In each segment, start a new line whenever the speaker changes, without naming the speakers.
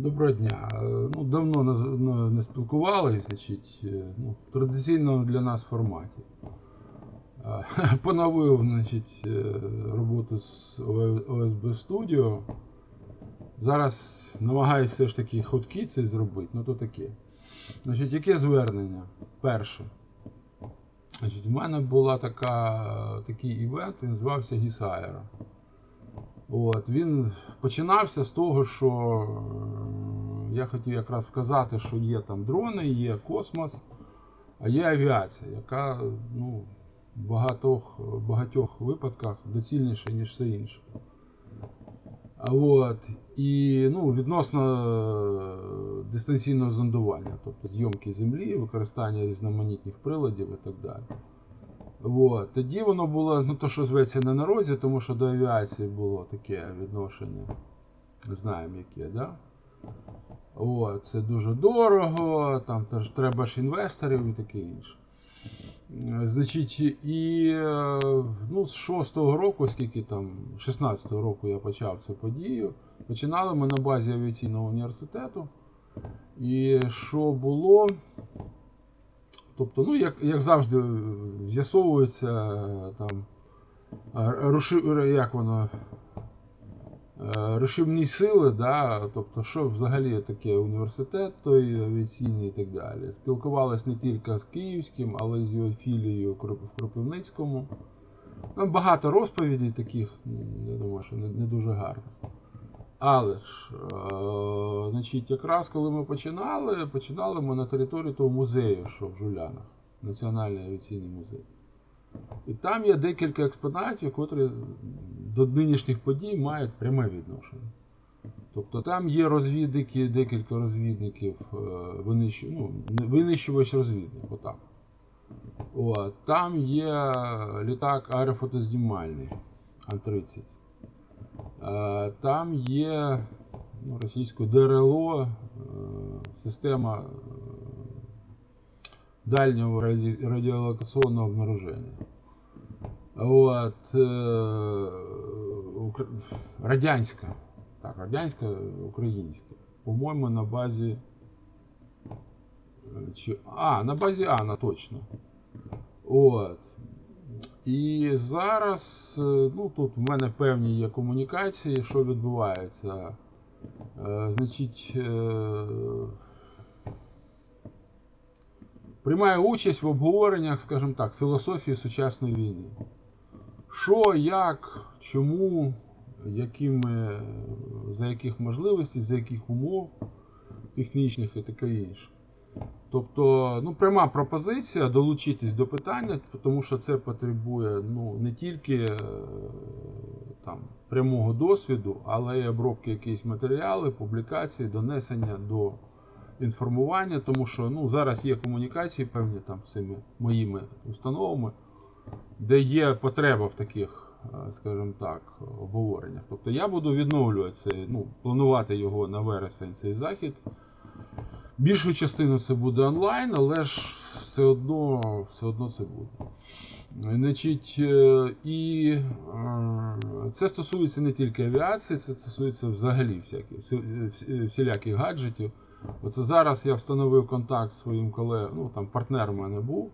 Доброго дня. Е, Ну, давно не, ну, спілкувалися, значить, е, ну, в традиційному для нас форматі. Е, Поновив значить, роботу з ОСБ Studio. Зараз намагаюся все ж таки ходки це зробити, ну то таке. Значить, яке звернення? Перше. Значить, у мене така, такий івент, він звався Гісаєра. От, він починався з того, що е, я хотів якраз сказати, що є там дрони, є космос, а є авіація, яка ну, в багатьох, багатьох випадках доцільніша, ніж все інше. От, і ну, відносно е, дистанційного зондування, тобто зйомки землі, використання різноманітних приладів і так далі. От. Тоді воно було, ну то що зветься на розі, тому що до авіації було таке відношення. Не знаємо яке, да? От, це дуже дорого, там теж треба ж інвесторів і таке інше. Значить, і ну, з 6-го року, скільки там, 16-го року я почав цю подію, починали ми на базі авіаційного університету. І що було? Тобто, ну, як, як завжди, е, з'ясовується е, там, е, руши, як воно, рушівні сили, да? тобто, що взагалі таке університет той авіаційний і так далі. Спілкувалися не тільки з Київським, але й з його філією в Кропивницькому. Багато розповідей таких, я думаю, що не, не дуже гарно. Але ж, е, значить, якраз коли ми починали, починали ми на території того музею, що в Жулянах, Національний авіаційний музей. І там є декілька експонатів, котрі до нинішніх подій мають пряме відношення. Тобто там є розвідники, декілька розвідників, е, винищ... ну, винищувач розвідник, отак. От, там є літак аерофотознімальний Ан-30. Е, Там є ну, російською ДРЛО, е, система е, дальнього раді- радіолокаційного обнаруження. От, радянська, так, радянська, українська. По-моєму, на базі. Чи, а, на базі Ана, точно. От. І зараз, е, ну тут в мене певні є комунікації, що відбувається. Е, значить, е, приймаю участь в обговореннях, скажімо так, філософії сучасної війни. Що, як, чому, якими, за яких можливостей, за яких умов технічних і таке інше. Тобто, ну, пряма пропозиція долучитись до питання, тому що це потребує ну, не тільки е, там, прямого досвіду, але й обробки якихось матеріалів, публікацій, донесення до інформування, тому що ну, зараз є комунікації певні там з цими моїми установами, де є потреба в таких, е, скажімо так, обговореннях. Тобто я буду відновлювати це, ну, планувати його на вересень цей захід. Більшу частину це буде онлайн, але ж все одно, все одно це буде. Значить, е, і е, це стосується не тільки авіації, це стосується взагалі всяких, всі- всі- всіляких гаджетів. Оце зараз я встановив контакт з своїм колегою, ну там партнер у мене був.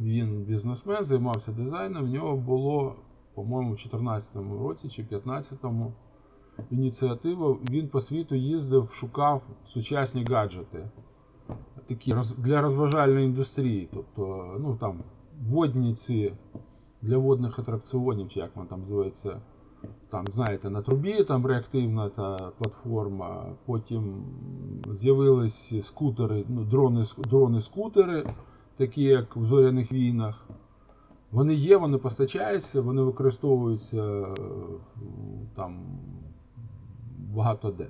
Він бізнесмен, займався дизайном. В нього було, по-моєму, в 2014 році чи 2015 ініціатива. Він по світу їздив, шукав сучасні гаджети. Такі для розважальної індустрії. Тобто, ну там водні ці для водних атракціонів, чи як вона там називається. Там, знаєте, на трубі там реактивна та платформа. Потім з'явились скутери, ну, дрони, дрони-скутери, такі як в зоряних війнах. Вони є, вони постачаються, вони використовуються е, там багато де.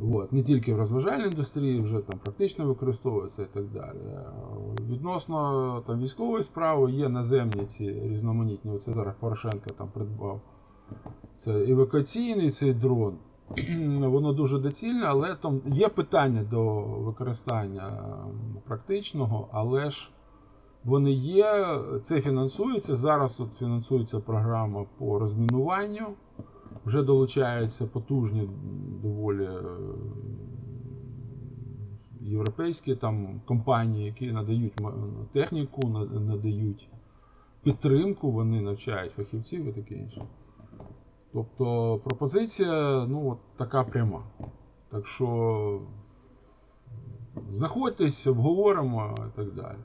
От. Не тільки в розважальній індустрії, вже там практично використовується і так далі. Відносно там, військової справи є наземні ці різноманітні. Оце зараз Порошенко там придбав. Це евакуаційний цей дрон. Воно дуже доцільне, але там є питання до використання практичного, але ж вони є, це фінансується. Зараз от фінансується програма по розмінуванню. Вже долучаються потужні доволі е, європейські там компанії, які надають техніку, надають підтримку, вони навчають фахівців і таке інше. Тобто пропозиція ну, от така пряма. Так що знаходьтесь, обговоримо і так далі.